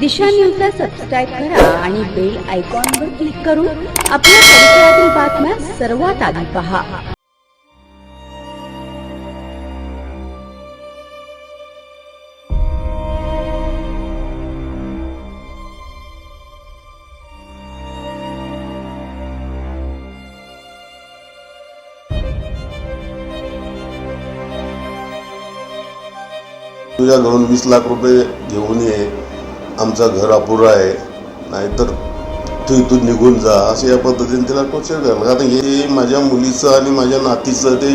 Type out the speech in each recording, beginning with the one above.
दिशा न्यूजला सबस्क्राईब करा आणि बेल आयकॉनवर क्लिक करून आपल्या परिसरातील बातम्या सर्वात आधी पहा. तुझ्याकडून वीस लाख रुपये घेऊन ये. आमचं घर अपुरं आहे नाहीतर तू इथून निघून जा असं या पद्धतीने तिला टोचर करणार कारण हे माझ्या मुलीचं आणि माझ्या नातीचं ते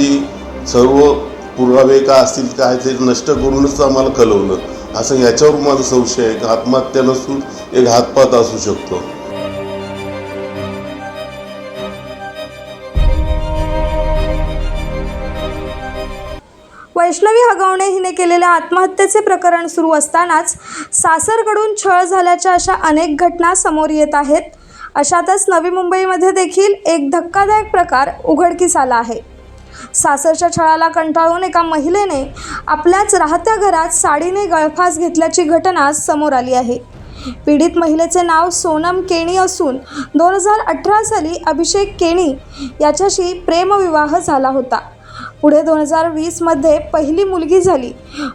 सर्व पुरावे का असतील काय ते नष्ट करूनच आम्हाला कळवलं. असं याच्यावर माझा संशय आहे की आत्महत्या नसून एक हातपात असू शकतो. वैष्णवी हगवणे हिने केलेल्या आत्महत्येचे प्रकरण सुरू असतानाच सासरकडून छळ झाल्याच्या अशा अनेक घटना समोर येत आहेत. अशातच नवी मुंबईमध्ये देखील एक धक्कादायक प्रकार उघडकीस आला आहे. सासरच्या छळाला कंटाळून एका महिलेने आपल्याच राहत्या घरात साडीने गळफास घेतल्याची घटना समोर आली आहे. पीडित महिलेचे नाव सोनम केणी असून दोन हजार अठरा साली अभिषेक केणी याच्याशी प्रेमविवाह झाला होता. पुढे दोन हजार वीसमध्ये पहिली मुलगी झाली.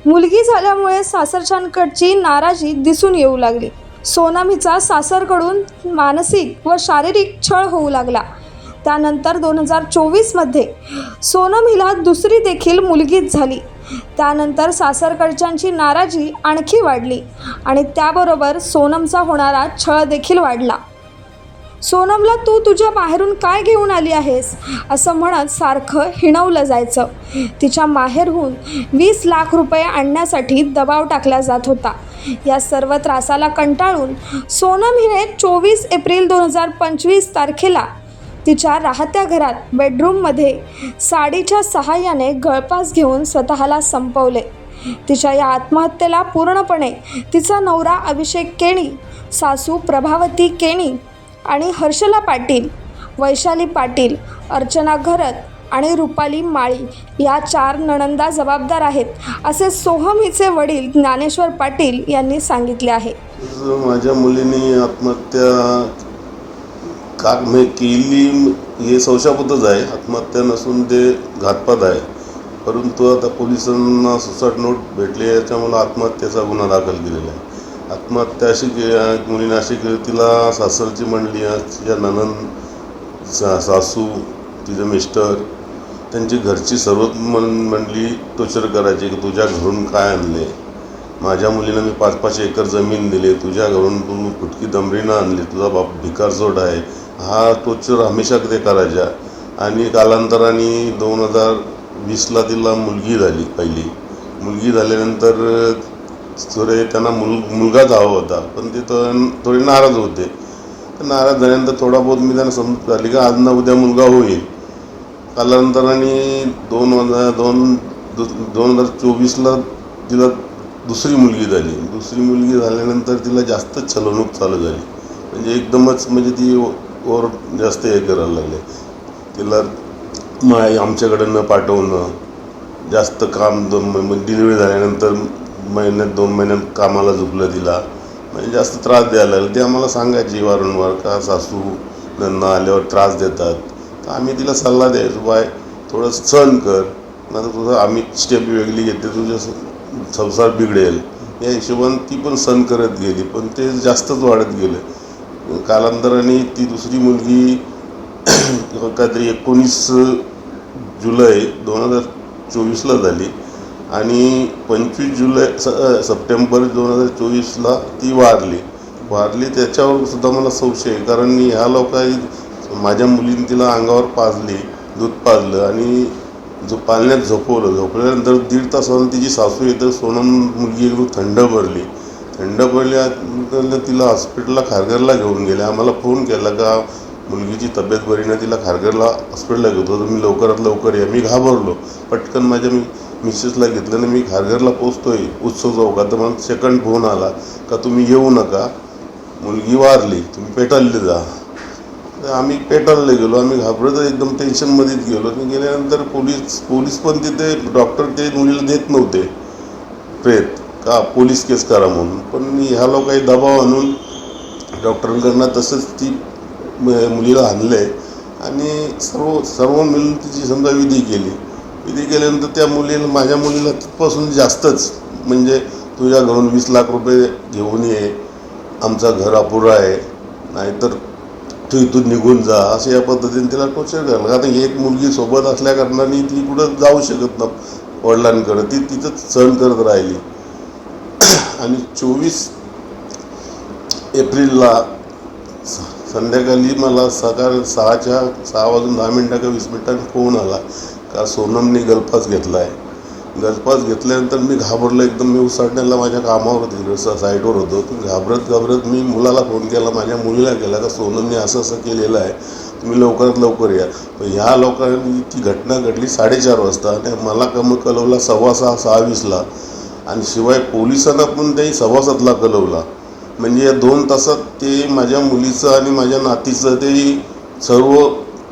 मुलगी झाल्यामुळे सासरच्यांकडची नाराजी दिसून येऊ लागली. सोनम हिचा सासरकडून मानसिक व शारीरिक छळ होऊ लागला. त्यानंतर दोन हजार चोवीसमध्ये सोनम हिला दुसरी देखील मुलगीच झाली. त्यानंतर सासरकडच्यांची नाराजी आणखी वाढली आणि त्याबरोबर सोनमचा होणारा छळ देखील वाढला. सोनमला तू तुझ्या बाहेरून काय घेऊन आली आहेस? असं म्हणत सारखं हिणवलं जायचं. तिच्या माहेरहून वीस लाख रुपये आणण्यासाठी दबाव टाकला जात होता. या सर्व त्रासाला कंटाळून सोनम हिने चोवीस एप्रिल दोन हजार पंचवीस तारखेला तिच्या राहत्या घरात बेडरूममध्ये साडीच्या सहाय्याने गळपास घेऊन स्वतःला संपवले. तिच्या या आत्महत्येला पूर्णपणे तिचा नवरा अभिषेक केणी सासू प्रभावती केणी आणि हर्षला पाटील वैशाली पाटील अर्चना घरत आणि रुपाली माळी या चार नणंदा जबाबदार आहेत असे सोहम हिचे वडील ज्ञानेश्वर पाटील यांनी सांगितले आहे. माझ्या मुलीने आत्महत्या का केली हे संशयाबद्दलच आहे. आत्महत्या नसून ते घातपात आहे. परंतु आता पोलिसांना सुसाट नोट भेटली याच्यामुळे आत्महत्येचा गुन्हा दाखल केलेला आहे. आत्महत्या अशी के मुलीने अशी केली तिला सासरची मंडळी तिच्या ननंद सा सासू तिचं मिस्टर त्यांची घरची सर्व मन मंडळी टोचर करायची की तुझ्या घरून काय आणले? माझ्या मुलीला मी पाच पाच एकर जमीन दिली तुझ्या घरून तू फुटकी दमरीनं आणली तुझा बाप भिकारजोड आहे. हा टोचर हमेशा ते करायच्या आणि कालांतराने दोन हजार वीसला तिला मुलगी झाली पहिली. मुलगी झाल्यानंतर थोडे त्यांना मुल मुलगाच हवा होता. पण ते तर थोडे नाराज होते. तर नाराज झाल्यानंतर थोडा बहुत मी त्यांना समजूत झाली का आज ना उद्या मुलगा होईल. कालांतराने दोन हजार दोन दोन हजार चोवीसला तिला दुसरी मुलगी झाली. दुसरी मुलगी झाल्यानंतर तिला जास्त छलवणूक चालू झाली. म्हणजे एकदमच म्हणजे ती ओर जास्त हे करायला लागले. तिला माय आमच्याकडं न पाठवणं जास्त काम म्हणजे डिलिव्हरी झाल्यानंतर महिन्यात दोन महिन्यात कामाला झुकलं तिला. म्हणजे जास्त त्रास द्यायला लागला. ते आम्हाला सांगायची वारंवार का सासू नन्ना आल्यावर त्रास देतात? तर आम्ही तिला सल्ला द्यायचो बाय थोडं सहन कर. नंतर तुझं आम्ही स्टेप वेगळी घेते तुझं संसार बिघडेल. या हिशोबाने ती पण सहन करत गेली पण ते जास्तच वाढत गेलं. कालांतराने ती दुसरी मुलगी काहीतरी एकोणीस जुलै दोन हजार चोवीसला झाली. आणि पंचवीस जुलै स सप्टेंबर दोन हजार चोवीसला ती वारली. वारली त्याच्यावर सुद्धा मला संशय आहे. कारण ह्या लोकांनी माझ्या मुलीने तिला अंगावर पाजली दूध पाजलं आणि जो पालण्यात झोपवलं. झोपल्यानंतर दीड तास तिची सासू येतं सोनम मुलगी एकदम थंड भरली. थंड भरल्या तिला हॉस्पिटलला खारघरला घेऊन गेले. आम्हाला फोन केला का मुलगीची तब्येत बरी नाही तिला खारघरला हॉस्पिटलला घेतो तुम्ही लवकरात लवकर या. मी घाबरलो. पटकन माझ्या मी मिसेसला घेतलं आणि मी घारघरला पोचतोय. उत्सव चौकात तर मग सेकंड फोन आला. का तुम्ही येऊ नका? मुलगी वारली. तुम्ही पेटालले जा. तर आम्ही पेटायला गेलो. आम्ही घाबरत एकदम टेन्शनमध्येच गेलो. आणि गेल्यानंतर पोलीस पोलीस पण तिथे डॉक्टर ते मुलीला देत नव्हते. प्रेत. का? पोलीस केस करा म्हणून. पण मी ह्या लोकांनी दबाव आणून डॉक्टरांकडनं तसंच ती मुलीला आणलं आहे आणि सर्व सर्व मिळून तिची समजा विधी केली. विधी केल्यानंतर त्या मुलीला माझ्या मुलीला तिथपासून जास्तच म्हणजे तुझ्या घरून वीस लाख रुपये घेऊन ये आमचं घर अपुरं आहे नाहीतर तू इथून निघून जा असं या पद्धतीने तिला टोचर करायला आता एक मुलगी सोबत असल्या कारणाने ती कुठं जाऊ शकत ना वडिलांकडं. ती तिथं सहन करत राहिली. आणि चोवीस एप्रिलला संध्याकाळी मला सकाळ सहाच्या सहा वाजून दहा मिनटं का वीस मिनिटांनी फोन आला. का सोनमने गलफास घेतला आहे गलफास घेतल्यानंतर मी घाबरलो एकदम. मी उसाटण्याला माझ्या कामावर गेलो सा साईटवर होतो. घाबरत घाबरत मी मुलाला फोन केला माझ्या मुलीला केला का सोनमने असं असं केलेलं आहे तुम्ही लवकरात लवकर या. ह्या लोकांनी ती घटना घडली साडेचार वाजता आणि मला कम कलवला सव्वा सहा सहा वीसला. आणि शिवाय पोलिसांना पण त्याही सव्वासातला कलवला. म्हणजे या दोन तासात ते माझ्या मुलीचं आणि माझ्या नातीचं ते सर्व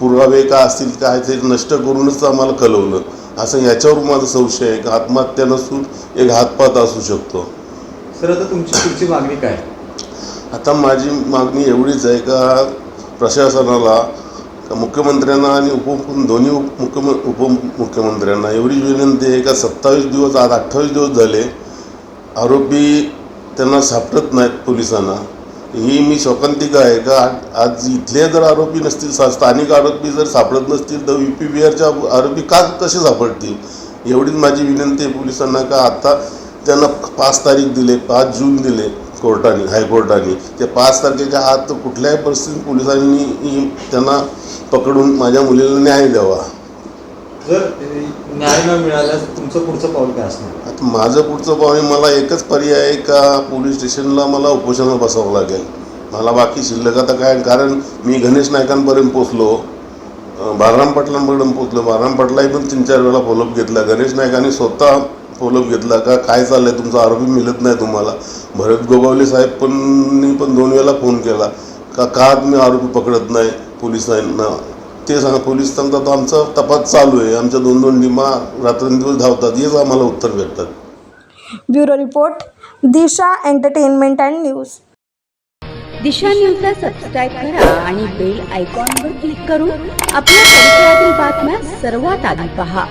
पुरावे काय असतील काय ते नष्ट करूनच आम्हाला कळवलं. असं याच्यावर माझा संशय आहे. की आत्महत्या नसून एक हातपात असू शकतो. सर आता तुमची पुढची मागणी काय? आता माझी मागणी एवढीच आहे का प्रशासनाला का मुख्यमंत्र्यांना आणि उप दोन्ही उप मुख्यम उपमुख्यमंत्र्यांना एवढी विनंती आहे का सत्तावीस दिवस आज अठ्ठावीस दिवस झाले आरोपी त्यांना सापडत नाहीत पोलिसांना. ही मी शोकांतिका आहे का? आज- आज इथले जर आरोपी नसतील स्थानिक आरोपी जर सापडत नसतील तर यू पी बिहारच्या आरोपी का कसे सापडतील? एवढीच माझी विनंती आहे पोलिसांना का आता त्यांना पाच तारीख दिले पाच जून दिले कोर्टाने हायकोर्टाने. ते पाच तारखेच्या आत कुठल्याही परिस्थितीत पोलिसांनी त्यांना पकडून माझ्या मुलीला न्याय द्यावा. जर न्याय न मिळाल्यास तुमचं पुढचं पाऊल काय असणार? आता माझं पुढचं पाहुणे मला एकच पर्याय आहे का पोलीस स्टेशनला मला उपोषणाला बसावं लागेल? मला बाकी शिल्लक आता काय? कारण मी गणेश नायकांपर्यंत पोचलो अं, पाटलांपर्यंत पोचलो बालराम पाटलाही पण तीन चार वेळा फॉलोअप घेतला. गणेश नायकांनी स्वतः फॉलोअप घेतला का काय चाललं आहे तुमचा आरोपी मिळत नाही तुम्हाला. भरत गोगावले साहेब पण पण दोन वेळा फोन केला. का का तुम्ही आरोपी पकडत नाही? पोलिसांना ते सांगा पोलीस सांगतात आमचा तपास चालू आहे. आमच्या दोन दोन टीमा रात्रंदिवस धावतात. हेच आम्हाला उत्तर भेटतात. Bureau report Disha entertainment and news. Disha न्यूजला सबस्क्राईब करा आणि बेल आयकॉनवर क्लिक करून आपल्या परिसरातील बातम्या सर्वात आधी पहा.